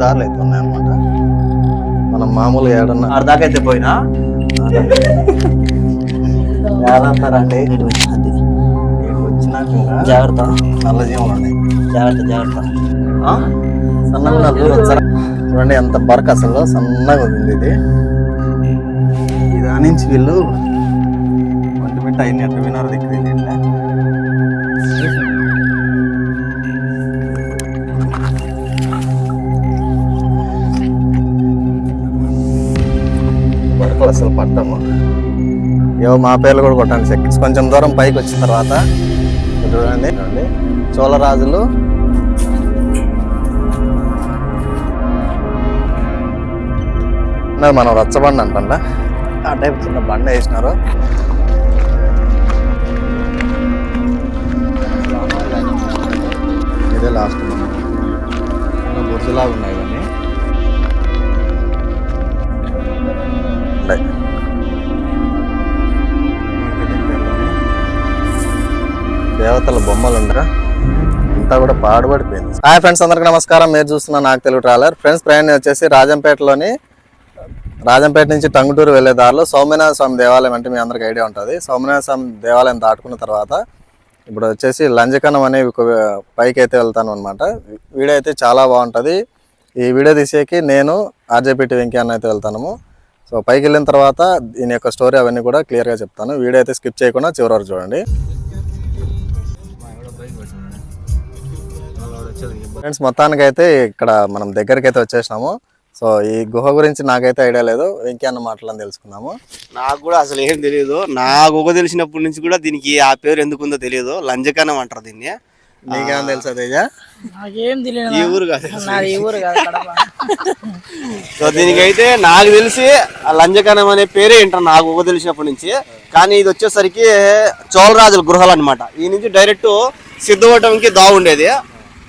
దారులు అయితే ఉన్నాయన్నమాట మనం మామూలు ఏడన్నా అర్ధాక అయితే పోయినా ఏడంటారండి వచ్చినాక ఇంకా జాగ్రత్త. నల్ల జీవులు ఉన్నాయి జాగ్రత్త జాగ్రత్త? సన్నగా చూడండి ఎంత బరక అసలు సన్నగా ఉంది ఇది. దాని నుంచి వీళ్ళు ఒంటి బిట్ట అయిన ఎట్ట వినారు దిక్కు తెలియట్లే. అసలు పట్టము ఏవో మా పేర్లు కూడా కొట్టండి సెకండ్స్ కొంచెం దూరం పైకి వచ్చిన తర్వాత చూడండి. చూడండి. చోళరాజులు. మనం రచ్చబండి అంటండ ఆ టైప్ చిన్న బండ వేసినారు. ఇదే లాస్ట్. మనం బుర్జులాగా ఉన్నాయి ఉన్నాయి. దేవతల బొమ్మలు ఉండగా అంతా కూడా పాడుపడిపోయింది హాయ్ ఫ్రెండ్స్ అందరికి నమస్కారం. మీరు చూస్తున్న నాకు తెలుగు ట్రాలర్. ఫ్రెండ్స్ ప్రయాణం వచ్చేసి రాజంపేటలోని రాజంపేట నుంచి టంగుటూరు వెళ్ళే దారిలో సౌమ్యనాథ స్వామి దేవాలయం అంటే మీ అందరికి ఐడియా ఉంటుంది. సౌమ్యనాథ స్వామి దేవాలయం దాటుకున్న తర్వాత ఇప్పుడు వచ్చేసి లంజకనం అనే ఒక పైకి అయితే వెళ్తాను అనమాట వీడియో అయితే చాలా బాగుంటుంది. ఈ వీడియో తీసేకి నేను ఆర్జేపీటీ వెంకీ అన్న అయితే వెళ్తాను. సో పైకి వెళ్ళిన తర్వాత దీని యొక్క స్టోరీ అవన్నీ కూడా క్లియర్గా చెప్తాను. వీడియో అయితే స్కిప్ చేయకుండా చివరి వరకు చూడండి. ఫ్రెండ్స్ మొత్తానికి అయితే ఇక్కడ మనం దగ్గరికి అయితే వచ్చేసినాము. సో ఈ గుహ గురించి నాకైతే ఐడియా లేదు. ఇంకేమన్నా అన్న మాటలని తెలుసుకుందాము. నాకు కూడా అసలు ఏం తెలియదు నాకు గుహ తెలిసినప్పటి నుంచి కూడా దీనికి ఆ పేరు ఎందుకుందో తెలియదు లంజకనం అంటారు దీన్ని. నీకేమైనా తెలుసా తేజ నాకేం తెలియదు ఈ ఊరు కాదు. నాది ఈ ఊరు కాదు కడప. సో దీనికైతే నాకు తెలిసి ఆ లంజకనం అనే పేరే ఏంటారు నాకు ఒక తెలిసినప్పటి నుంచి. కానీ ఇది వచ్చేసరికి చోళరాజుల గృహాలు అనమాట ఈ నుంచి డైరెక్ట్ సిద్ధవటంకి దావు ఉండేది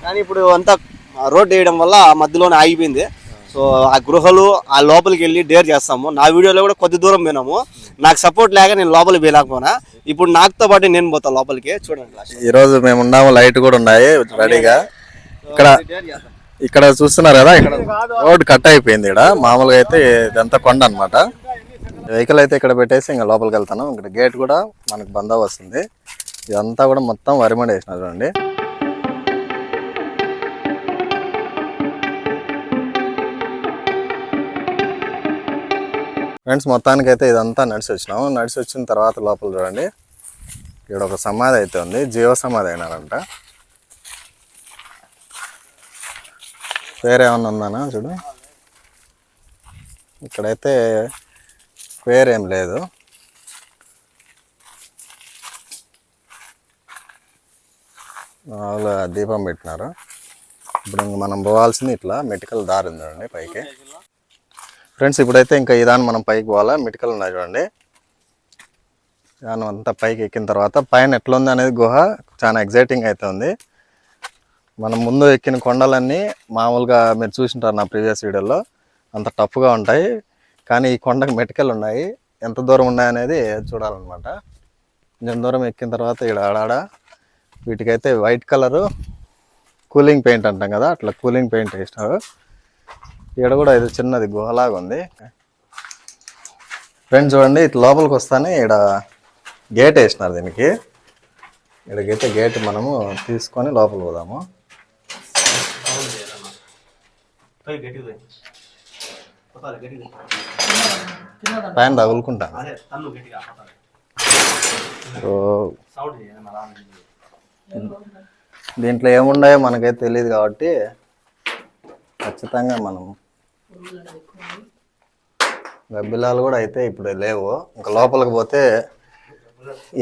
కానీ ఇప్పుడు అంతా రోడ్ వేయడం వల్ల మధ్యలోనే ఆగిపోయింది. సో ఆ గృహలు ఆ లోపలికి వెళ్ళి డేర్ చేస్తాము. నా వీడియోలో కూడా కొద్ది దూరం పోయినాము. నాకు సపోర్ట్ లేక నేను లోపలికి వెళ్ళకపోయినా ఇప్పుడు నాకుతో పాటు నేను పోతా లోపలికి. చూడండి ఈ రోజు మేము ఉన్నాము లైట్ కూడా ఉన్నాయి రెడీగా. ఇక్కడ ఇక్కడ చూస్తున్నారు కదా ఇక్కడ రోడ్ కట్ అయిపోయింది ఇక్కడ. మామూలుగా అయితే ఇదంతా కొండ అనమాట వెహికల్ అయితే ఇక్కడ పెట్టేసి ఇంకా లోపలికి వెళ్తాను. ఇక్కడ గేట్ కూడా మనకు బందా వస్తుంది ఇదంతా కూడా మొత్తం వరిమడి వేసినారు చూడండి. ఫ్రెండ్స్ మొత్తానికి అయితే ఇదంతా నడిచి వచ్చినాము. నడిచి వచ్చిన తర్వాత లోపల చూడండి. ఇక్కడ ఒక సమాధి అయితే ఉంది. జీవ సమాధి అయినారంట. పేరేమన్నా ఉందానా చూడు? ఇక్కడైతే పేరేం లేదు. వాళ్ళు దీపం పెట్టినారు. ఇప్పుడు మనం పోవాల్సింది ఇట్లా మెటికల్ దారి ఉంది చూడండి పైకి. ఫ్రెండ్స్ ఇప్పుడైతే ఇంకా ఈ దాన్ని మనం పైకి పోవాలా? మిటికలు ఉన్నాయి చూడండి. దాని అంతా పైకి ఎక్కిన తర్వాత పైన ఎట్లుంది అనేది గుహ చాలా ఎగ్జైటింగ్ అయితే ఉంది. మనం ముందు ఎక్కిన కొండలన్నీ మామూలుగా మీరు చూసింటారు నా ప్రీవియస్ వీడియోలో. అంత టఫ్గా ఉంటాయి. కానీ ఈ కొండకు మెటికలు ఉన్నాయి. ఎంత దూరం ఉన్నాయనేది చూడాలన్నమాట. కొంచెం దూరం ఎక్కిన తర్వాత ఇక్కడ ఆడాడ. వీటికైతే వైట్ కలరు. కూలింగ్ పెయింట్ అంటాం కదా అట్లా కూలింగ్ పెయింట్ వేసినారు. ఇక్కడ కూడా ఇది చిన్నది గుహలాగా ఉంది. ఫ్రెండ్స్ చూడండి ఇట్లా లోపలికి వస్తానే ఇక్కడ గేట్ వేసినారు దీనికి. ఇక్కడికైతే గేట్ మనము తీసుకొని లోపలికి పోదాము. పైన తగులుకుంటాను. సో దీంట్లో ఏమున్నాయో మనకైతే తెలియదు కాబట్టి ఖచ్చితంగా మనం గబ్బిలాలు కూడా అయితే ఇప్పుడు లేవు. ఇంకా లోపలికి పోతే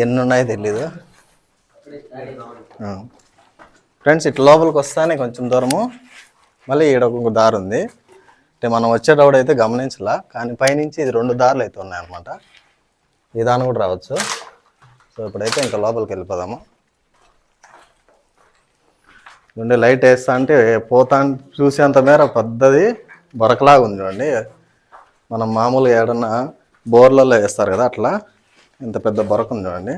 ఎన్ని ఉన్నాయో తెలీదు. ఫ్రెండ్స్ ఇట్లా లోపలికి వస్తానే కొంచెం దూరము. మళ్ళీ ఈడ ఒక దారి ఉంది. అంటే మనం వచ్చేటప్పుడు అయితే గమనించలా కానీ పైనుంచి ఇది రెండు దారులు అయితే ఉన్నాయన్నమాట. ఈ దాని కూడా రావచ్చు. సో ఇప్పుడైతే ఇంకా లోపలికి వెళ్ళిపోదాము. నుండి లైట్ వేస్తా అంటే పోతా చూసేంత మేర పెద్దది బొరకలాగా ఉంది చూడండి. మనం మామూలుగా ఏడన్నా బోర్లలో వేస్తారు కదా అట్లా. ఇంత పెద్ద బొరక ఉంది చూడండి.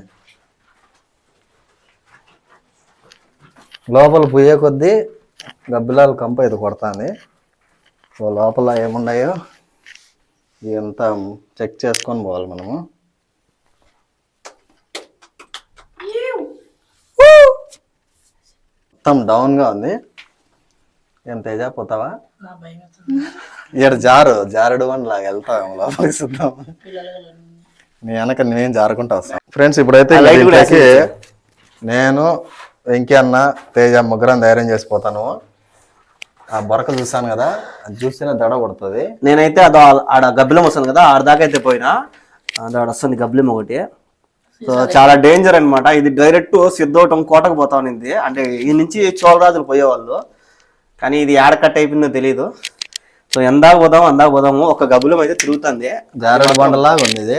లోపల పుయ్యే కొద్దీ గబ్బిలాలు కంప ఇది కొడుతుంది. ఓ లోపల ఏమున్నాయో ఇదంతా చెక్ చేసుకొని పోవాలి మనము. మొత్తం డౌన్గా ఉంది. ఏం తేజ పోతావా? ఇక్కడ జారు జారుడు అని లాగా వెళ్తాం లోపలికి చూద్దాం. నీ వెనక నేను జారుకుంటా వస్తాను ఫ్రెండ్స్ ఇప్పుడైతే దీంట్లోకి నేను వెంకీ అన్న తేజ ముగ్గురం ధైర్యం చేసిపోతాను. ఆ బొరక చూసాను కదా అది చూస్తేనే దడ కొడుతుంది. నేనైతే అదో ఆడ గబ్బిలం వస్తుంది కదా ఆడ దాకా అయితే పోయినా. అది ఆడ వస్తుంది గబ్బిలం ఒకటి. సో చాలా డేంజర్ అన్నమాట. ఇది డైరెక్ట్ సిద్ధవటం కోటకు పోతా ఉన్నింది. అంటే ఈ నుంచి చోళరాజులు పోయేవాళ్ళు. కానీ ఇది ఏడ కట్ అయిపోయిందో తెలియదు సో ఎందాక పోదాము అందాక పోదాము. ఒక గబ్బిలం అయితే తిరుగుతుంది. జారుడు బండలాగా ఉంది ఇది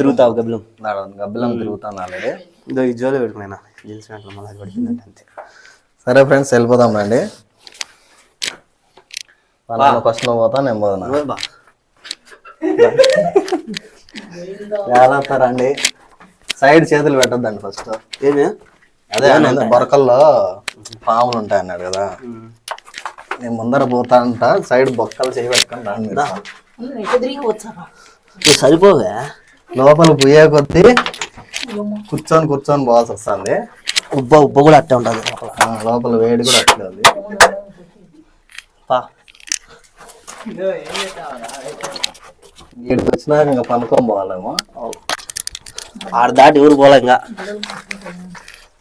తిరుగుతావు గబ్బిలం. దాడ గబ్బిలం తిరుగుతాను ఆల్రెడీ. ఇదో ఈ జోలు పెట్టుకున్నా జీన్స్ ప్యాంట్లో మళ్ళీ పడిపోయిందంటే అంతే. సరే ఫ్రెండ్స్ వెళ్ళిపోదాం రండి. ఫస్ట్ నువ్వు పోతా నేను పోతున్నా. జాగ్రత్త రండి. సైడ్ చేతులు పెట్టద్దండి ఫస్ట్ ఏమి? అదే బొరకల్లో పాములు ఉంటాయి అన్నాడు కదా నేను ముందర పోతా అంట సైడ్ బొక్కలు చేయి పెట్టుకొని రండి మీరు. అందరూ ఎక్కడ తిరిగి వచ్చారా నువ్వు సరిపోవే? లోపల పోయే కొద్దీ కూర్చొని కూర్చొని పోవాల్సి వస్తుంది. ఉబ్బ ఉబ్బ కూడా అట్టే ఉంటుంది లోపల వేడి కూడా అట్లే ఉంది. వీడికి వచ్చినాక ఇంకా పనుకొని పోవాలేమో. ఆడ దాటి ఊరు పోలే ఇంకా.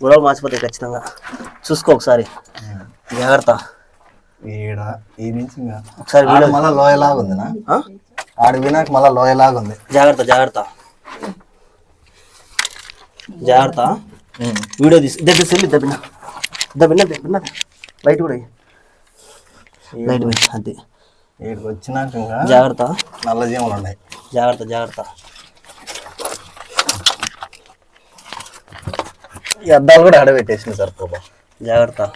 గొడవలు మార్చిపోతాయి ఖచ్చితంగా. చూసుకో ఒకసారి. జాగ్రత్త. ఈడ ఈ నుంచి ఇంకా ఒకసారి ఆడ మళ్ళా లోయలాగా ఉందినా? ఆ? ఆడ వినాక మళ్ళా లోయలాగా ఉంది. జాగ్రత్త జాగ్రత్త. జాగ్రత్త. వీడియో తీసి దెబ్బ సెల్లి దెబ్బిన దెబ్బిన దెబ్బిన లైట్ కూడా. లైట్ వీడికి వచ్చినాక ఇంకా జాగ్రత్త. నల్ల జీవులు ఉన్నాయి. జాగ్రత్త జాగ్రత్త. ఈ అద్దాలు కూడా ఆడబెట్టేసింది సార్ ప్రభా. జాగ్రత్త.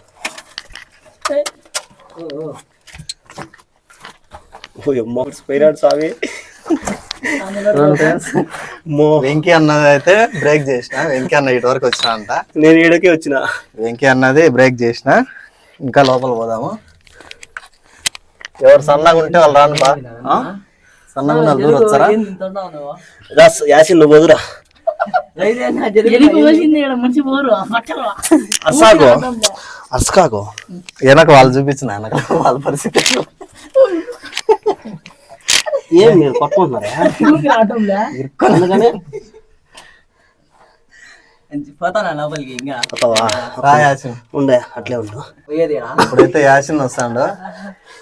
స్వామి వెంకీ అన్నది అయితే బ్రేక్ చేసిన వెంకీ అన్న ఇటు వరకు వచ్చిన అంట. నేను ఈడకే వచ్చిన. వెంకీ అన్నది బ్రేక్ చేసిన ఇంకా లోపల పోదాము. ఎవరు సన్నగా ఉంటే వాళ్ళు రాను బా? సన్నగా ఉన్న దూరం వచ్చారా? రా, యాసిన్ నువ్వు వదురా. ఎలికి అస్కాకో వెనక వాళ్ళు చూపించిన వెనక వాళ్ళ పరిస్థితి ఏం మీరు కొట్టుకుంటున్నారా? ఊరికి రావటంలే? అందుకనే పోతానా లోపలికి ఇంకా? కొత్తవా రా యాసిన్. ఉండే అట్లే ఉండు. పోయేది ఇప్పుడైతే యాసిన్ వస్తాడు.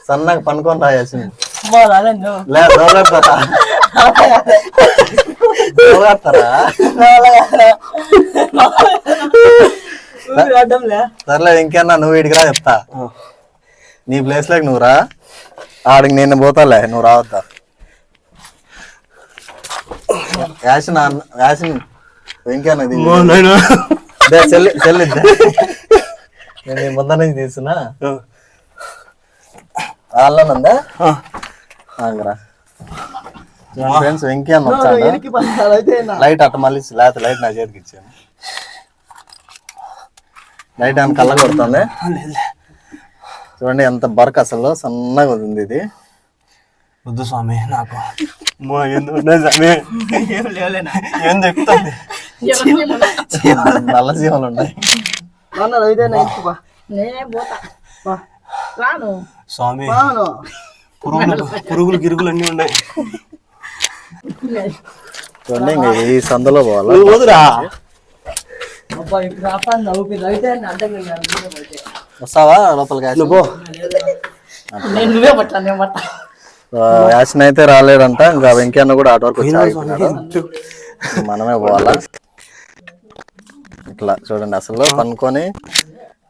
సన్నగా పనుకొని రా యాసిన్. పోరాదే సర్లే ఇంకేనా నువ్వు వీడికి రా చెప్తా. నీ ప్లేస్లోకి నువ్వు రా. ఆడికి నేను పోతాలే నువ్వు రావద్దా. యాసిన్ యాసిన్ వెంకన్నది చెల్లి నేను నీ ముందర నుంచి తీసుకున్నా వాళ్ళనుందా ఆగరా. ఫ్రెండ్స్ వెంకీ అన్న వచ్చాడు. లైట్ అట్ట మళ్ళీ లేకపోతే లైట్ నా చేతికి ఇచ్చాను. లైట్ అని కళ్ళ కొడుతుంది. చూడండి ఎంత బరక అసలు సన్నగా ఉంది ఇది. వద్దు స్వామి నాకు. స్వామి? ఏం చెప్తుంది? నల్ల జీవాలు ఉన్నాయి. స్వామి పురుగులు పురుగులు గిరుగులు అన్ని ఉన్నాయి. చూడండి ఇంకా ఈ సందులో పోవాలా? వదురా అబ్బా ఇప్పుడు రాపాను నవ్వు అయితే అంటే వస్తావా లోపలికి యాసిన్? అయితే రాలేడంట ఇంకా వెంకీ అన్న కూడా ఆటో వరకు వచ్చి ఆగిపోయినాడు. మనమే పోవాలా? ఇట్లా చూడండి అసలు పనుకొని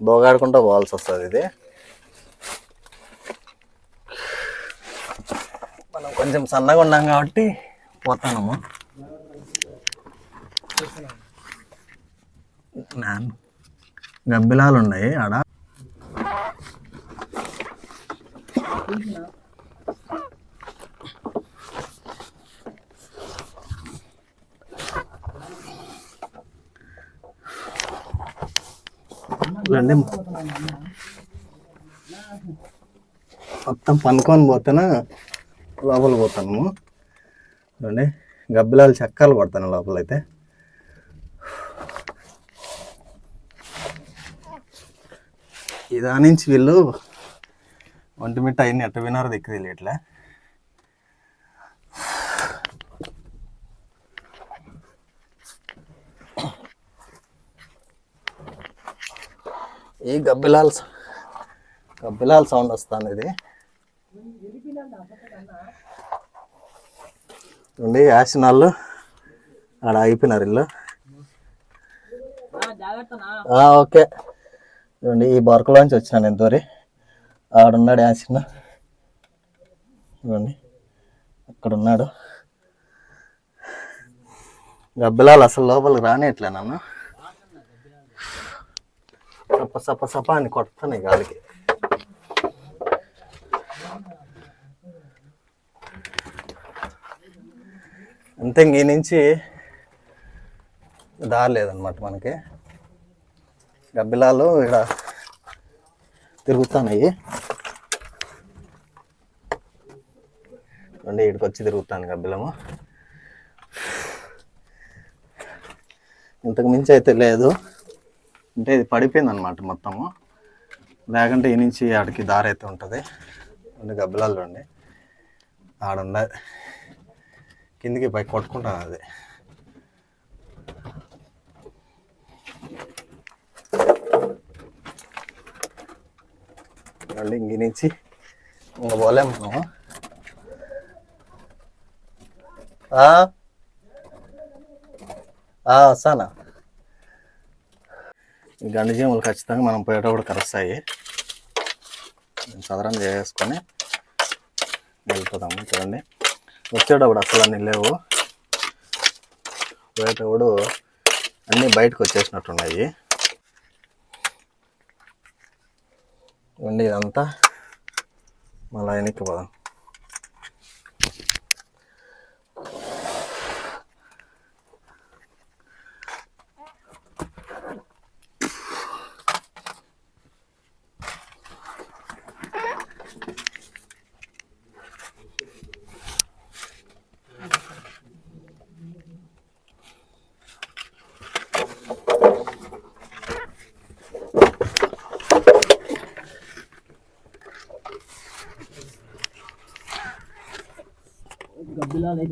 బోగాడుకుంటూ పోవాల్సి వస్తుంది ఇది. మనం కొంచెం సన్నగా ఉన్నాం కాబట్టి పోతాము నాన్ గబ్బిలాలు ఉన్నాయి ఆడ. రండి. మొత్తం పనుకొని పోతేనా లోపల పోతాము. రండి. గబ్బిలాలు చక్కలు పడతాను లోపలైతే. ఇదా నుంచి వీళ్ళు ఒంటిమిట్ట అయిన ఎట్ట వినారో దిక్కు తెలియట్లే. ఈ గబ్బిలాల్ గబ్బిలాల్ సౌండ్ వస్తుంది ఇది చూడండి యాసినాళ్ళు ఆడ అయిపోయినారు ఇల్లు. ఓకే. చూడండి ఈ బొరకలోంచి వచ్చిన నేను దూరి ఆడున్నాడు యాసిన చూడండి అక్కడ ఉన్నాడు గబ్బిలాలు అసలు లోపలికి రానేట్లే నన్ను. సప సప సప అని కొడుతున్నాయి గాలికి. అంతే ఇంక నుంచి దారి లేదనమాట మనకి. గబ్బిలాలు ఇక్కడ తిరుగుతున్నాయి. అంటే ఇక్కడికి వచ్చి తిరుగుతాను గబ్బిలము. ఇంతకు మించి అయితే లేదు. అంటే ఇది పడిపోయింది అనమాట మొత్తము. లేకుంటే ఈ నుంచి ఆడికి దారి అయితే ఉంటుంది. రెండు గబ్బిలాలు అండి ఆడుండ కిందికి పై కొట్టుకుంటాను అది. మళ్ళీ ఇంక నుంచి ఇంకా పోలేము మనం. ఆ? వస్తానా? ఈ గండిజీములు ఖచ్చితంగా మనం పోయేటప్పుడు కరుస్తాయి. చదరం చేసుకొని వెళ్ళిపోతాము చూడండి. వచ్చేటప్పుడు అసలు అన్నీ లేవు. పోయేటప్పుడు అన్నీ బయటకు వచ్చేసినట్టున్నాయి. ఇదంతా మళ్ళీ వెనక్కి పోదాం.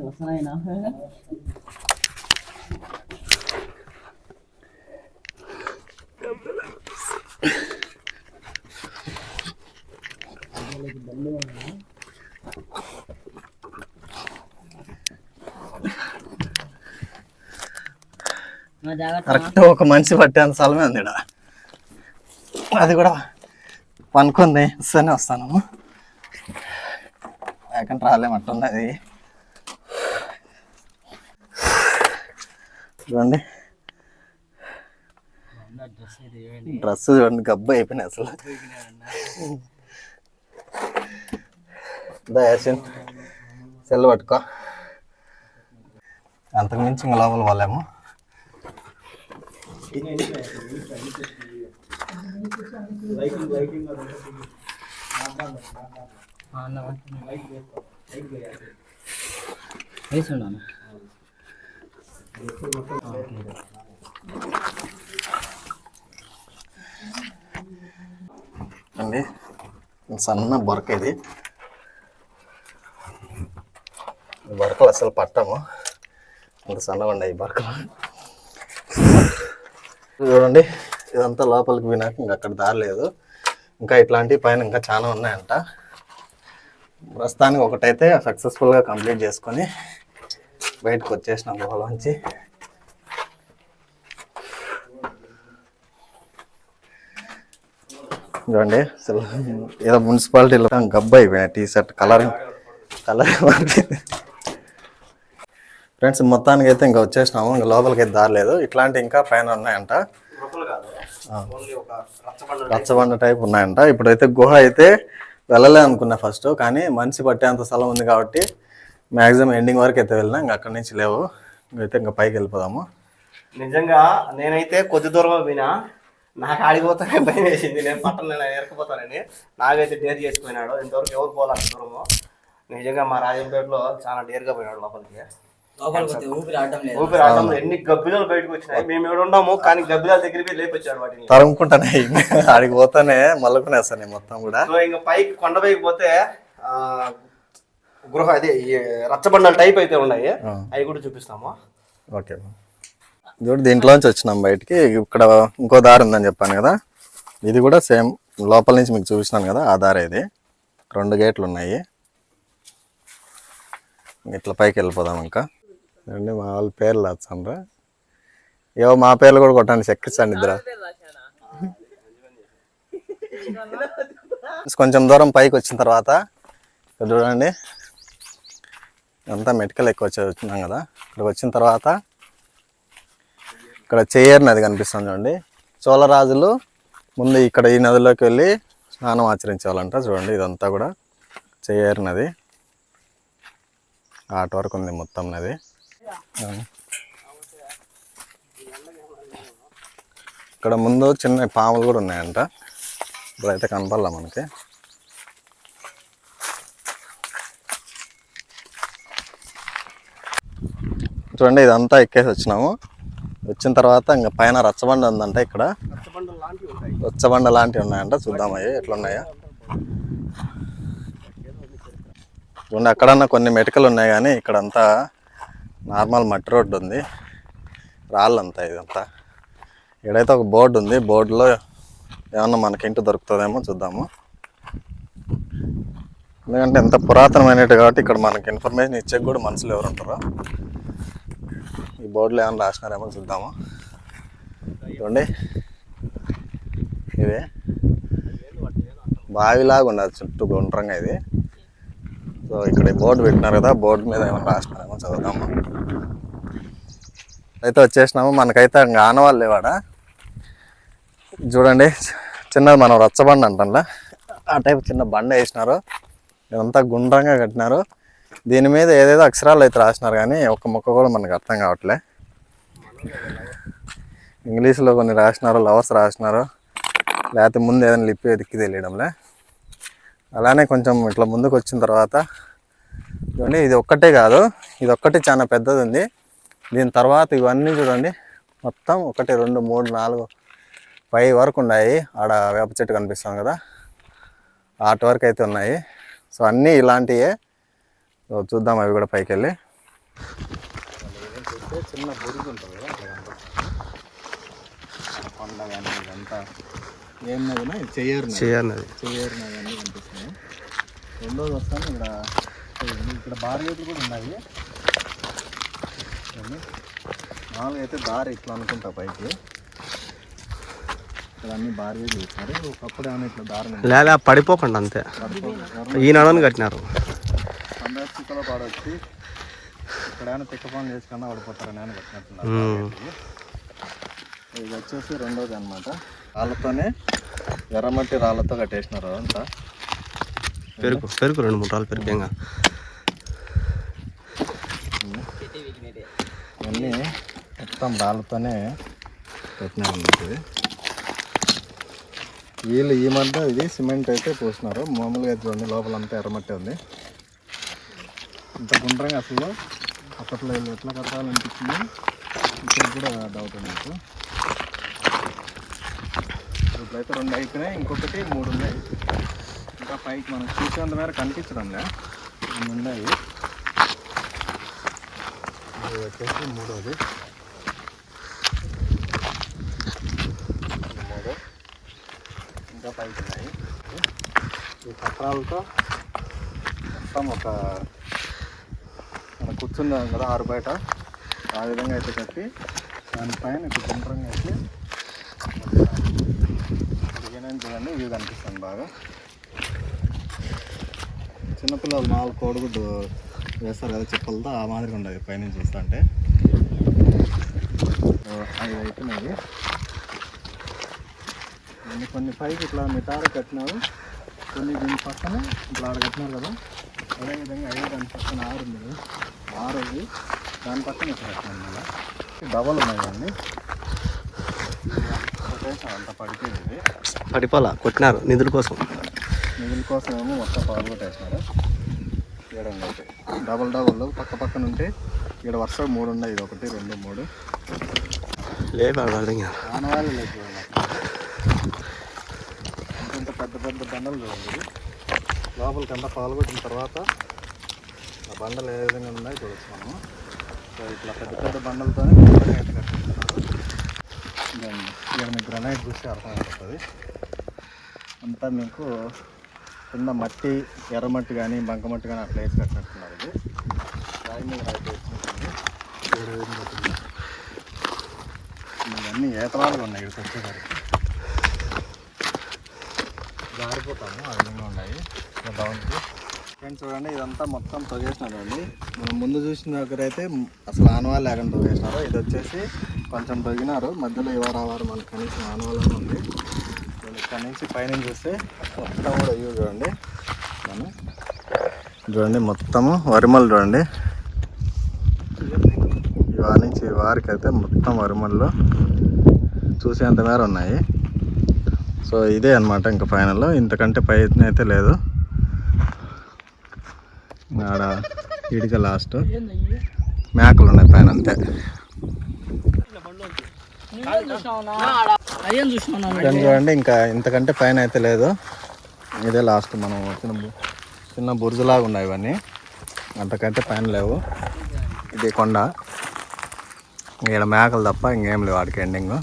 వస్తున్నాయినా జాగ్రత్త కరెక్ట్ ఒక మనిషి పట్టేంత స్థలమే ఉంది ఇక్కడ అది కూడా పనుకుంది వస్తేనే వస్తాను. లేకుంటే రాలేమట్టుంది అది చూడండి. డ్రెస్ చూడండి గబ్బ అయిపోయినాయి అసలు. దయాసిన్ సెల్ పట్టుకో. అంతకు మించి ఇంకా లోపల వాళ్ళేమో వేసున్నాను అండి సన్న బొరక ఇది. బొరకలు అసలు పట్టము. ఇంత సన్నగా ఈ బొరకలు. చూడండి ఇదంతా లోపలికి పోయినాక ఇంకా అక్కడ దారి లేదు. ఇంకా ఇట్లాంటి పైన ఇంకా చాలా ఉన్నాయంట. ప్రస్తుతానికి ఒకటైతే సక్సెస్ఫుల్గా కంప్లీట్ చేసుకొని బయటకు వచ్చేసినాం గుహలోంచి చూడండి అసలు ఏదో మున్సిపాలిటీలో గబ్బు అయిపోయినాయి T shirt colour. Colour friends మొత్తానికి అయితే ఇంకా వచ్చేసినాము ఇంకా లోపలికి అయితే దారలేదు ఇట్లాంటి ఇంకా పైన ఉన్నాయంట. రచ్చబండ టైప్ ఉన్నాయంట. ఇప్పుడైతే గుహ అయితే వెళ్ళలే అనుకున్నా ఫస్ట్ కానీ మనిషి పట్టేంత స్థలం ఉంది కాబట్టి మ్యాక్సిమం ఎండింగ్ వరకు అయితే వెళ్ళినా ఇంకా అక్కడి నుంచి లేవు. ఇంకైతే ఇంకా పైకి వెళ్ళిపోదాము. నిజంగా నేనైతే కొద్ది దూరం పోయినా. నాకు ఆడిపోతానే భయం వేసింది. నేను పట్టణ నేను ఎరకపోతానని నాకైతే డేర్ చేసిపోయినాడు. ఇంతవరకు ఎవరు పోవాలి దూరము. నిజంగా మా రాజంపేటలో చాలా డేర్గా పోయినాడు లోపలికి. ఊపిరి ఆడటం ఎన్ని గబ్బిలాలు బయటకు వచ్చినాయి. మేము ఇక్కడ ఉన్నాము కానీ గబ్బిలాల దగ్గరికి లేపొచ్చాడు వాటిని. తరుముకుంటానే. ఆడికి పోతానే మళ్ళకునేస్తాను మొత్తం కూడా. సో ఇంకా పైకి కొండ పైకి పోతే ఆ, గృహ అదే రచ్చబండల టైప్ అయితే ఉన్నాయి. అవి కూడా చూపిస్తాము? ఓకే. చూడు దీంట్లోంచి వచ్చినాం బయటికి. ఇక్కడ ఇంకో దారి ఉందని చెప్పాను కదా. ఇది కూడా సేమ్ లోపల నుంచి మీకు చూపిస్తున్నాను కదా ఆ దారి ఇది. రెండు గేట్లు ఉన్నాయి. ఇట్లా పైకి వెళ్ళిపోదాం ఇంకా. అండి మా వాళ్ళ పేర్లు వచ్చాను ఏవో మా పేర్లు కూడా కొట్టండి చెక్కించండి ఇద్దరు. కొంచెం దూరం పైకి వచ్చిన తర్వాత చూడండి. అంతా మెడికల్ ఎక్కువ వచ్చి వచ్చినాం కదా. ఇక్కడికి వచ్చిన తర్వాత ఇక్కడ చెయ్యేరు నది కనిపిస్తుంది చూడండి. చోళరాజులు ముందు ఇక్కడ ఈ నదిలోకి వెళ్ళి స్నానం ఆచరించేవాళ్ళంట చూడండి. ఇదంతా కూడా చెయ్యేరు నది. ఆట వరకు ఉంది మొత్తం నది. ఇక్కడ ముందు చిన్న పాములు కూడా ఉన్నాయంట. ఇప్పుడైతే కనపడలే మనకి. చూడండి ఇదంతా ఎక్కేసి వచ్చినాము. వచ్చిన తర్వాత ఇంకా పైన రచ్చబండ ఉందంట ఇక్కడ. రచ్చబండ లాంటివి ఉన్నాయంట చూద్దాం అవి ఎట్లున్నాయా. చూడండి అక్కడన్నా కొన్ని మెటికలు ఉన్నాయి కానీ ఇక్కడంతా నార్మల్ మట్టి రోడ్డు ఉంది. రాళ్ళంతా ఇదంతా. ఇక్కడైతే ఒక బోర్డు ఉంది. బోర్డులో ఏమన్నా మనకి ఇంటి దొరుకుతుందేమో చూద్దాము. ఎందుకంటే ఎంత పురాతనమైనట్టు కాబట్టి ఇక్కడ మనకి ఇన్ఫర్మేషన్ ఇచ్చే కూడా మనుషులు ఎవరు ఉంటారో. బోర్డులో ఏమైనా రాసినారేమో చూద్దాము. చూడండి ఇదే. బావిలాగా ఉన్నది చుట్టూ గుండ్రంగా ఇది. సో ఇక్కడ బోర్డు పెట్టినారు కదా బోర్డు మీద ఏమైనా రాసినారేమో చదువుదాము. అయితే వచ్చేసినాము. మనకైతే ఇంకా ఆనవాళ్ళు లేవాడ? చూడండి. చిన్నది మనం రచ్చబండ అంటంలా ఆ టైప్ చిన్న బండ వేసినారు. ఇదంతా గుండ్రంగా కట్టినారు. దీని మీద ఏదేదో అక్షరాలు అయితే రాసినారు కానీ ఒక్క ముక్క కూడా మనకు అర్థం కావట్లే. ఇంగ్లీష్లో కొన్ని రాసినారు లవర్స్ రాసినారు లేకపోతే ముందు ఏదైనా లిపి ఎదిక్కి తెలియడంలే. అలానే కొంచెం ఇట్లా ముందుకు వచ్చిన తర్వాత చూడండి ఇది ఒక్కటే కాదు ఇది ఒక్కటి చాలా పెద్దది ఉంది. దీని తర్వాత ఇవన్నీ చూడండి మొత్తం ఒకటి రెండు మూడు నాలుగు పై వరకు ఉన్నాయి. ఆడ వేప చెట్టు కనిపిస్తాం కదా ఆట వరకు అయితే ఉన్నాయి. సో అన్నీ ఇలాంటివే సో చూద్దాం అవి కూడా పైకి వెళ్ళి చిన్న బురుగు ఉంటుంది ఇదంతా ఏం నదినా ఇది చెయ్యరు నది. చెయ్యరు నది అన్నీ రెండోది వస్తాను ఇక్కడ ఇక్కడ బార్గేట్లు కూడా ఉన్నాయి. మామూలుగా అయితే దారి ఇట్లా అనుకుంటా పైకి ఇక్కడ అన్ని బార్గేట్లు ఇస్తారు ఒకప్పుడు ఏమైనా ఇట్లా దారి. లేదా పడిపోకండి అంతే ఈ నడని కట్టినారు సందర్శకులు పడొచ్చి ఇక్కడ తిక్క పనులు చేసుకున్నా పడిపోతారని అని కట్టినట్టున్నారు మ్మ్. ఇది వచ్చేసి రెండోది అనమాట రాళ్ళతోనే ఎర్రమట్టి రాళ్ళతో కట్టేసినారు అంతా పెరుగు పెరుగు రెండు మూడు రాళ్ళు పెరుగు ఇవన్నీ మొత్తం రాళ్ళతోనే పెట్టినారు ఇది వీళ్ళు ఈ మధ్య ఇది సిమెంట్ అయితే పోసినారు. మామూలుగా చూడండి లోపల అంతా ఎర్రమట్టి ఉంది. ఇంత గుండ్రంగా అసలు. అప్పట్లో వీళ్ళు ఎట్లా కట్టాలనిపించింది ఇక్కడ కూడా డౌట్ ఉంది నాకు. ఇప్పుడైతే రెండు అయిపోయినాయి ఇంకొకటి మూడు ఉన్నాయి. ఇంకా పైకి మనం చూసేంత మేర కనిపించడంలే రెండు ఉన్నాయి. ఇది వచ్చేసి మూడోది. మూడు ఇంకా పైకి ఉన్నాయి. ఈ పత్రాలతో మొత్తం ఒక కూర్చున్నాం కదా ఆరు బయట. ఆ విధంగా అయితే కట్టి దానిపైన ఇట్లా గుండ్రంగా అయితే డిజైన్ చూడండి వ్యూ కనిపిస్తుంది బాగా. చిన్నపిల్లలు నాలుగు కోడిగుడ్డు వేస్తారు కదా చెప్పులతో ఆ మాదిరిగా ఉండదు పైనుంచి చూస్తుంటే అవి అయిపోయినాయి కొన్ని కొన్ని పైకి ఇట్లా మిటార కట్టినారు. కొన్ని దీని పక్కన ఇట్లా ఆడ కట్టినారు కదా. అదేవిధంగా ఐదు దాని పక్కన ఆరు ఉంది ఆరుది దాని పక్కన కట్టినారు మళ్ళీ డబల్ ఉన్నాయి అండి కొట్టేసాం అంత పడిపోయింది. పడిపోలా కొట్టినారు నిధుల కోసం. నిధుల కోసం ఏమో మొత్తం పగలు కొట్టేసినారు ఇక్కడ ఒకటి డబల్ డబల్ పక్క పక్కన ఉంటే ఇక్కడ వరుస మూడు ఉన్నాయి. ఇది ఒకటి రెండు మూడు. లేదు అర్థం కాదు ఆనవాళ్ళు లేదు ఇంత పెద్ద పెద్ద బండలు చూడండి. లోపలికి అంతా పాల్గొట్టిన తర్వాత బండలు ఏ విధంగా ఉన్నాయో చూడొచ్చు మనము సో ఇట్లా పెద్ద పెద్ద బండలతోనే ఇక్కడ మీకు గ్రనైట్ చూస్తే అర్థమైపోతుంది. అంతా మీకు కింద మట్టి ఎర్రమట్టి కానీ బంకమట్టి కానీ అట్లా వేసి కట్టినట్టున్నారు ఇది. రాయి మీద రాయి వేసినట్టుంది ఇవన్నీ ఏతరాలుగా ఉన్నాయి ఇక్కడికి వచ్చేసరికి. జారిపోతాము ఆ విధంగా ఉన్నాయి. డౌన్కి ఫ్రెండ్స్ చూడండి ఇదంతా మొత్తం తొగేసినారు అండి. మనం ముందు చూసిన దగ్గర అయితే అసలు ఆనవాళ్ళు లేకుండా తొగేసినారు. ఇది వచ్చేసి కొంచెం తొగినారు. మధ్యలో ఎవరు ఆవారు మనకు కనీసం ఆనవాళ్ళనే ఉంది. చూడండి, ఇక్కడ నుంచి పైన చూస్తే మొత్తం కూడా ఇవి చూడండి. మనం చూడండి మొత్తము వరిమలు చూడండి. ఇవాళ నుంచి వారికి అయితే మొత్తం వరిమల్లో చూసేంత మేర ఉన్నాయి. సో ఇదే అన్నమాట ఇంకా ఫైనల్లో. ఇంతకంటే ప్రయత్నం అయితే లేదు. ఆడ ఇడిక లాస్ట్. మేకలు ఉన్నాయి పైన అంతే. చూడండి ఇంకా ఇంతకంటే పైన అయితే లేదు. ఇదే లాస్ట్ మనం చిన్న చిన్న బురుజులాగా ఉన్నాయి ఇవన్నీ. అంతకంటే పైన లేవు. ఇది కొండ. ఇక్కడ మేకలు తప్ప ఇంకేం లేవు వాడికి ఎండింగ్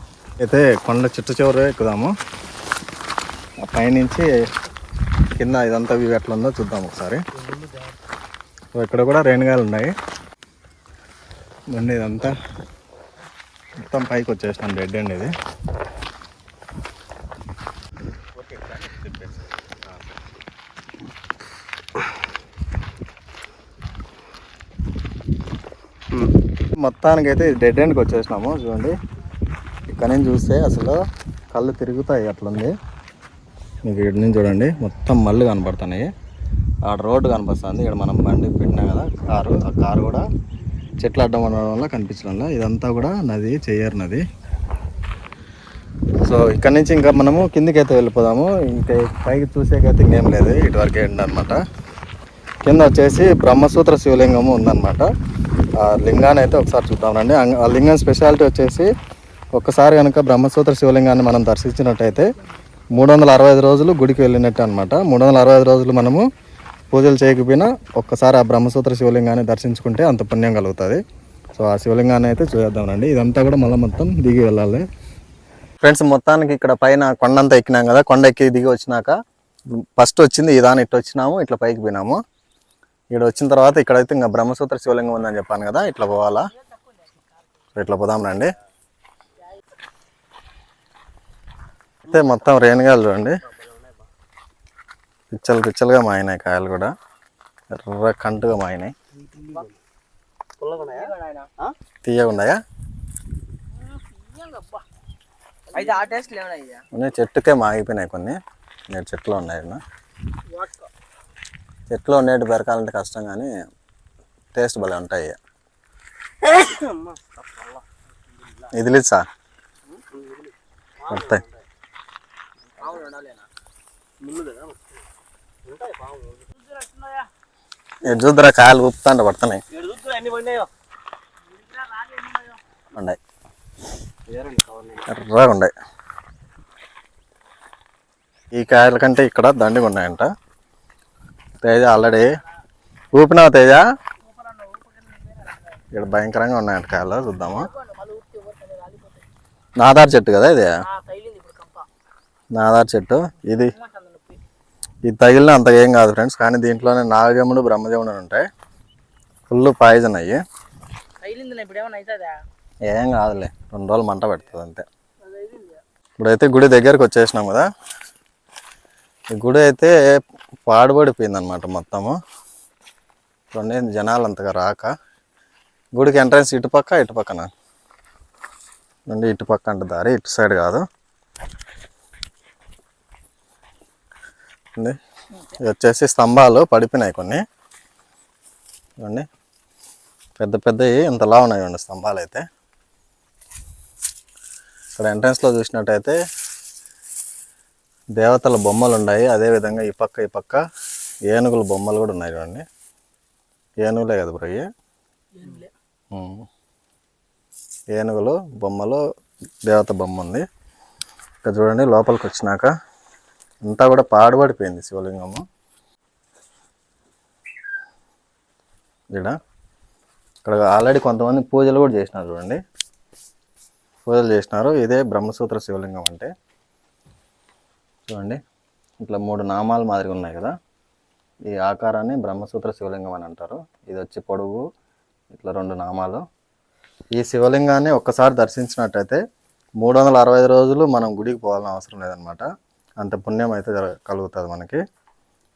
అయితే కొండ చుట్టూ చివరి ఎక్కుదాము. పైనుంచి కింద ఇదంతా వ్యూ ఎట్లా ఉందో చూద్దాం ఒకసారి. ఇక్కడ కూడా రేణుగాలు ఉన్నాయి. బండి ఇదంతా. మొత్తం పైకి వచ్చేసినాం డెడ్ అండి ఇది. మొత్తానికైతే డెడ్ ఎండ్కి వచ్చేసినాము చూడండి. ఇక్కడ నుంచి చూస్తే అసలు కళ్ళు తిరుగుతాయి అట్లుంది. మీకు ఇక్కడ నుంచి చూడండి మొత్తం మళ్ళు కనపడుతున్నాయి ఆడ రోడ్డు కనిపిస్తుంది ఇక్కడ మనం బండి పెట్టినా కదా కారు ఆ కారు కూడా చెట్లు అడ్డం ఉండడం వల్ల కనిపించడం వల్ల ఇదంతా కూడా నది చెయ్యరు నది. సో ఇక్కడ నుంచి ఇంకా మనము కిందికైతే వెళ్ళిపోదాము. ఇంకా పైకి చూసేకైతే ఇంకేం లేదు. ఇటువరకు ఏంటనమాట అనమాట కింద వచ్చేసి బ్రహ్మసూత్ర శివలింగము ఉందన్నమాట. ఆ లింగాన్ని అయితే ఒకసారి చూద్దామండి ఆ లింగం స్పెషాలిటీ వచ్చేసి ఒక్కసారి కనుక బ్రహ్మసూత్ర శివలింగాన్ని మనం దర్శించినట్టయితే మూడు వందల అరవై ఐదు రోజులు గుడికి వెళ్ళినట్టు అనమాట మూడు వందల అరవై ఐదు రోజులు మనము పూజలు చేయకపోయినా ఒక్కసారి ఆ బ్రహ్మసూత్ర శివలింగాన్ని దర్శించుకుంటే అంత పుణ్యం కలుగుతుంది. సో ఆ శివలింగాన్ని అయితే చూద్దామండి ఇదంతా కూడా మళ్ళీ మొత్తం దిగి వెళ్ళాలి. ఫ్రెండ్స్ మొత్తానికి ఇక్కడ పైన కొండంతా ఎక్కినాం కదా. కొండ ఎక్కి దిగి వచ్చినాక ఫస్ట్ వచ్చింది ఇదాని ఇట్లా వచ్చినాము ఇట్లా పైకి పోయినాము. ఇక్కడ వచ్చిన తర్వాత ఇక్కడైతే ఇంకా బ్రహ్మసూత్ర శివలింగం ఉందని చెప్పాను కదా ఇట్లా పోవాలా? ఇట్లా పోదాం రండి. అయితే మొత్తం రేణుగాలు చూడండి. పిచ్చలు పిచ్చలుగా మాయినాయి కాయలు కూడా. ఎర్ర కంటుగా మాయినాయి. తీయగా ఉన్నాయా? అయితే ఆ టేస్ట్ లేవనా ఇక ఉన్నాయి చెట్టుకే మాగిపోయినాయి కొన్ని. నేడు చెట్లు ఉన్నాయి. చెట్లు నేటి పెరకాలంటే కష్టం కానీ టేస్ట్ భలే ఉంటాయి ఇది లేదు సార్. వస్తాయి. ఇటు చూద్దరా కాయలు ఊపుతాంట పడుతున్నాయి ఉన్నాయి ఎర్రగా ఉన్నాయి ఈ కాయల కంటే ఇక్కడ దండిగా ఉన్నాయంట. తేజ ఆల్రెడీ ఊపినావు తేజ? ఇక్కడ భయంకరంగా ఉన్నాయంట కాయలు చూద్దాము. నాదార్ చెట్టు కదా ఇది? నాదార్ చెట్టు ఇది. ఇది తగిలిన అంత ఏం కాదు ఫ్రెండ్స్ కానీ దీంట్లోనే నాగజముడు బ్రహ్మజముడు ఉంటాయి. ఫుల్ పాయిజన్ అయ్యి. ఇప్పుడు ఏం కాదులే రెండు రోజులు మంట పెడుతుంది అంతే. ఇప్పుడైతే గుడి దగ్గరకు వచ్చేసినాం కదా. ఈ గుడి అయితే పాడుబడిపోయింది అనమాట మొత్తము. రెండు జనాలు అంతగా రాక. గుడికి ఎంట్రన్స్ ఇటు పక్క ఇటు పక్కన నుండి ఇటు పక్క అంటే దారి ఇటు సైడ్ కాదు. ఇది వచ్చేసి స్తంభాలు పడిపోయినాయి కొన్ని. ఇవ్వండి పెద్ద పెద్దవి ఇంతలా ఉన్నాయి స్తంభాలు అయితే. ఇక్కడ ఎంట్రన్స్లో చూసినట్టయితే దేవతల బొమ్మలు ఉన్నాయి. అదేవిధంగా ఈ పక్క ఈ పక్క ఏనుగుల బొమ్మలు కూడా ఉన్నాయి చూడండి ఏనుగులే కదా బ్రో. ఏనుగులు బొమ్మలు దేవత బొమ్మ ఉంది. ఇక్కడ చూడండి లోపలికి వచ్చినాక అంతా కూడా పాడుబడిపోయింది శివలింగము. ఇక్కడ ఇక్కడ ఆల్రెడీ కొంతమంది పూజలు కూడా చేసినారు చూడండి. పూజలు చేసినారు. ఇదే బ్రహ్మసూత్ర శివలింగం అంటే. చూడండి. ఇట్లా మూడు నామాలు మాదిరిగా ఉన్నాయి కదా. ఈ ఆకారాన్ని బ్రహ్మసూత్ర శివలింగం అని అంటారు. ఇది వచ్చి పొడుగు ఇట్లా రెండు నామాలు. ఈ శివలింగాన్ని ఒక్కసారి దర్శించినట్టయితే మూడు వందల అరవై ఐదు రోజులు మనం గుడికి పోవాలని అవసరం లేదనమాట అంత పుణ్యం అయితే కలుగుతుంది మనకి.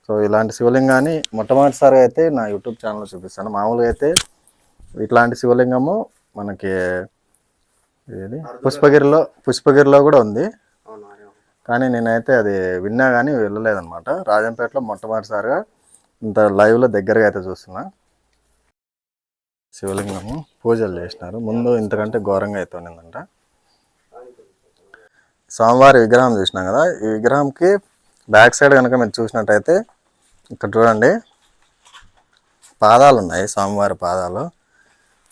సో ఇలాంటి శివలింగాన్ని మొట్టమొదటిసారి అయితే నా యూట్యూబ్ ఛానల్లో చూపిస్తాను. మామూలుగా అయితే ఇట్లాంటి శివలింగము మనకి ఏది? పుష్పగిరిలో పుష్పగిరిలో కూడా ఉంది. కానీ నేనైతే అది విన్నా కానీ వెళ్ళలేదన్నమాట. రాజంపేటలో మొట్టమొదటిసారిగా ఇంత లైవ్లో దగ్గరగా అయితే చూస్తున్నా. శివలింగము. పూజలు చేసినారు. ముందు ఇంతకంటే ఘోరంగా అయితే ఉన్నదంట. స్వామివారి విగ్రహం చూసినాం కదా ఈ విగ్రహంకి బ్యాక్ సైడ్ కనుక మీరు చూసినట్టయితే ఇక్కడ చూడండి పాదాలు ఉన్నాయి స్వామివారి పాదాలు.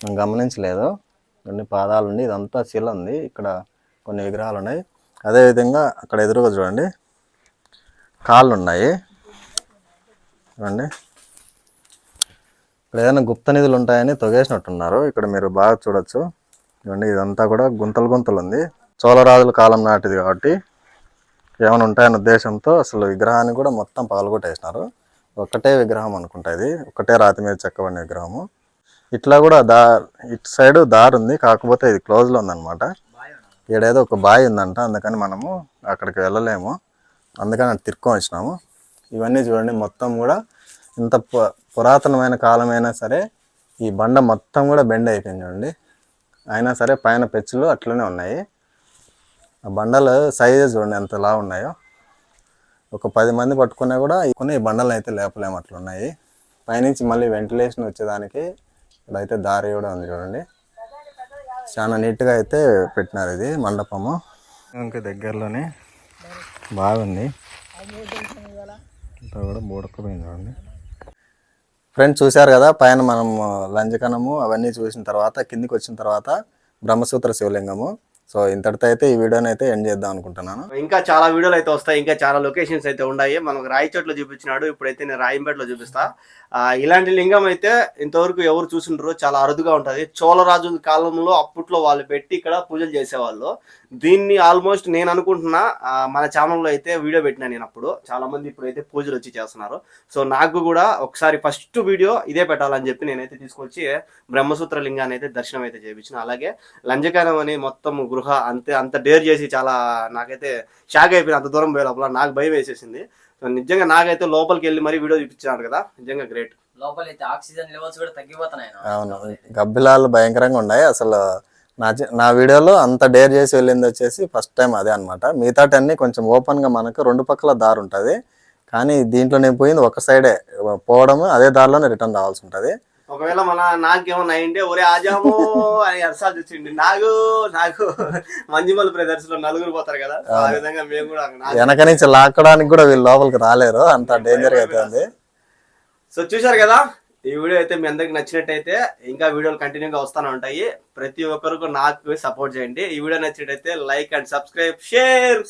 నేను గమనించలేదు కొన్ని పాదాలు ఉండి ఇదంతా శిల ఉంది ఇక్కడ కొన్ని విగ్రహాలు ఉన్నాయి. అదేవిధంగా అక్కడ ఎదురుగా చూడండి కాళ్ళు ఉన్నాయి. చూడండి. ఇక్కడ ఏదైనా గుప్త నిధులు ఉంటాయని తొగేసినట్టున్నారు ఇక్కడ మీరు బాగా చూడొచ్చు. చూడండి ఇదంతా కూడా గుంతలు గుంతలు ఉంది. చోళరాజుల కాలం నాటిది కాబట్టి ఏమైనా ఉంటాయన్న ఉద్దేశంతో అసలు విగ్రహాన్ని కూడా మొత్తం పగలగొట్టేసినారు. ఒకటే విగ్రహం అనుకుంటా ఇది. ఒకటే రాతి మీద చెక్కబడిన విగ్రహము. ఇట్లా కూడా దార్ ఇటు సైడ్ దారి ఉంది. కాకపోతే ఇది క్లోజ్లో ఉందన్నమాట. ఈడేదో ఒక బావి ఉందంట. అందుకని మనము అక్కడికి వెళ్ళలేము. అందుకని అటు తిరుక్కొని వచ్చినాము. ఇవన్నీ చూడండి. మొత్తం కూడా ఇంత పురాతనమైన కాలమైనా సరే ఈ బండ మొత్తం కూడా బెండ్ అయిపోయింది చూడండి. అయినా సరే పైన పెచ్చులు అట్లనే ఉన్నాయి. ఆ బండలు సైజెస్ చూడండి ఎంత లా ఉన్నాయో. ఒక పది మంది పట్టుకున్నా కూడా కొన్ని బండలు అయితే లేపలేము అట్లున్నాయి పైనుంచి మళ్ళీ వెంటిలేషన్ వచ్చేదానికి ఇక్కడైతే దారి కూడా ఉంది చూడండి. చాలా నీట్గా అయితే పెట్టినారు ఇది మండపము. ఇంకా దగ్గరలోనే బాగుంది అంతా కూడా బూడకపోయింది చూడండి. ఫ్రెండ్స్ చూశారు కదా పైన మనం లంజకనము అవన్నీ చూసిన తర్వాత కిందికి వచ్చిన తర్వాత బ్రహ్మసూత్ర శివలింగము. సో ఇంతటితో అయితే ఈ వీడియోని అయితే ఎండ్ చేద్దాం అనుకుంటున్నాను. ఇంకా చాలా వీడియోలు అయితే వస్తాయి ఇంకా చాలా లొకేషన్స్ అయితే ఉన్నాయి. మనకు రాయిచోట్లో చూపించినాడు ఇప్పుడైతే నేను రాయంపేటలో చూపిస్తా. ఇలాంటి లింగం అయితే ఇంతవరకు ఎవరు చూసిండ్రో చాలా అరుదుగా ఉంటది. చోళరాజు కాలంలో అప్పట్లో వాళ్ళు పెట్టి ఇక్కడ పూజలు చేసేవాళ్ళు. దీన్ని ఆల్మోస్ట్ నేను అనుకుంటున్నా మన ఛానల్లో అయితే వీడియో పెట్టినా నేను అప్పుడు. చాలా మంది ఇప్పుడు అయితే పూజలు వచ్చి చేస్తున్నారు. సో నాకు కూడా ఒకసారి ఫస్ట్ వీడియో ఇదే పెట్టాలని చెప్పి నేనైతే తీసుకొచ్చి బ్రహ్మసూత్ర లింగాన్ని అయితే దర్శనం అయితే చేయించిన. అలాగే లంజకానం అని మొత్తం గృహ అంతే అంత డేర్ చేసి చాలా నాకైతే షాక్ అయిపోయింది అంత దూరం పోయే లోపల నాకు భయం వేసేసింది. సో నిజంగా నాకైతే లోపలికి వెళ్ళి మరీ వీడియో చూపించాడు కదా. నిజంగా గ్రేట్. లోపలైతే ఆక్సిజన్ లెవెల్స్ కూడా తగ్గిపోతున్నాయి. అవును. గబ్బిలాలు భయంకరంగా ఉన్నాయి. అసలు నా నా వీడియోలో అంత డేర్ చేసి వెళ్ళింది వచ్చేసి ఫస్ట్ టైం అదే అనమాట మిగతాటన్నీ కొంచెం ఓపెన్గా మనకు రెండు పక్కల దారి ఉంటుంది. కానీ దీంట్లో నేను పోయింది ఒక సైడే పోవడము అదే దారిలోనే రిటర్న్ రావాల్సి ఉంటుంది. ఒకవేళ మన నాకేమన్నా అయింటే ఒరే ఆజాము అని అరసాలు తెచ్చిండి. నాకు నాకు మంజుమల్ బ్రదర్స్లో నలుగురు పోతారు కదా. ఆ విధంగా మేము కూడా నాకు- వెనక నుంచి లాక్కడానికి కూడా వీళ్ళు లోపలికి రాలేరు. అంత డేంజర్గా అయితే ఉంది. సో చూశారు కదా? ఈ వీడియో అయితే మీ అందరికి నచ్చినట్టయితే ఇంకా వీడియోలు కంటిన్యూగా వస్తూనే ఉంటాయి. ప్రతి ఒక్కరికి నాకు సపోర్ట్ చేయండి. ఈ వీడియో నచ్చినట్టయితే లైక్ అండ్ సబ్స్క్రైబ్ షేర్.